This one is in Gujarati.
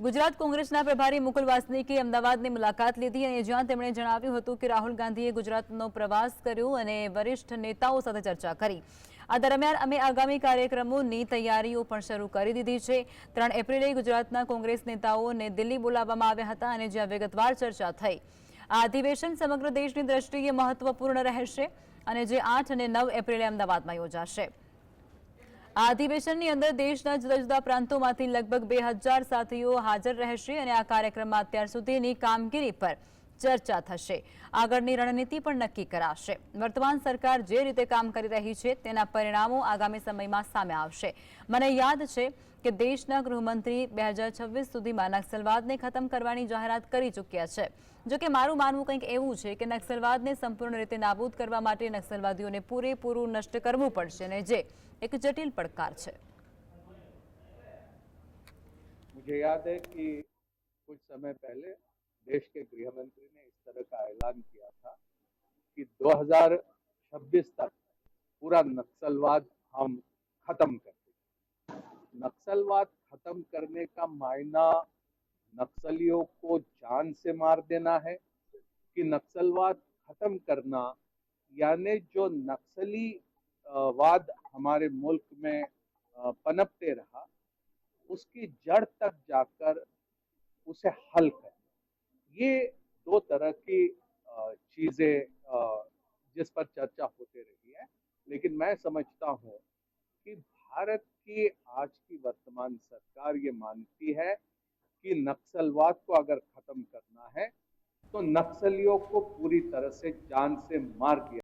ગુજરાત કોંગ્રેસના પ્રભારી મુકુલ વાસનિકે અમદાવાદની મુલાકાત લીધી અને જ્યાં તેમણે જણાવ્યું હતું કે રાહુલ ગાંધીએ ગુજરાતનો પ્રવાસ કર્યો અને વરિષ્ઠ નેતાઓ સાથે ચર્ચા કરી. આ દરમિયાન અમે આગામી કાર્યક્રમોની તૈયારીઓ પણ શરૂ કરી દીધી છે. ત્રણ એપ્રિલે ગુજરાતના કોંગ્રેસ નેતાઓને દિલ્હી બોલાવવામાં આવ્યા હતા અને જ્યાં વિગતવાર ચર્ચા થઈ. આ અધિવેશન સમગ્ર દેશની દ્રષ્ટિએ મહત્વપૂર્ણ રહેશે અને જે આઠ અને નવ એપ્રિલે અમદાવાદમાં યોજાશે. આ અધિવેશનની અંદર દેશના જુદા જુદા પ્રાંતોમાંથી લગભગ બે હાજર સાથીઓ હાજર રહેશે અને આ કાર્યક્રમમાં અત્યાર સુધીની કામગીરી પર ચર્ચા થશે આગળની રણનીતિ પણ નક્કી કરાશે વર્તમાન સરકાર જે રીતે કામ કરી રહી છે તેના પરિણામો આગામી સમયમાં સામે આવશે મને યાદ છે કે દેશના ગૃહમંત્રી બે હજાર છવ્વીસ સુધીમાં નક્સલવાદને ખતમ કરવાની જાહેરાત કરી ચૂક્યા છે જો કે મારું માનવું કંઈક એવું છે કે નક્સલવાદને સંપૂર્ણ રીતે નાબૂદ કરવા માટે નક્સલવાદીઓને પૂરેપૂરું નષ્ટ કરવું પડશે અને જે એક જટિલ પડકાર છે मुझे याद है कि कुछ समय पहले देश के गृह मंत्री ने इस तरह का ऐलान किया था कि 2026 तक पूरा नक्सलवाद हम खत्म कर देंगे। नक्सलवाद खत्म करने का मायना नक्सलियों को जान से मार देना है कि नक्सलवाद खत्म करना यानी जो नक्सली वाद हमारे मुल्क में पनपते रहा, उसकी जड़ तक जाकर उसे हल करें। ये दो तरह की चीज़ें जिस पर चर्चा होती रही है। लेकिन मैं समझता हूँ कि भारत की आज की वर्तमान सरकार ये मानती है कि नक्सलवाद को अगर खत्म करना है तो नक्सलियों को पूरी तरह से जान से मार दिया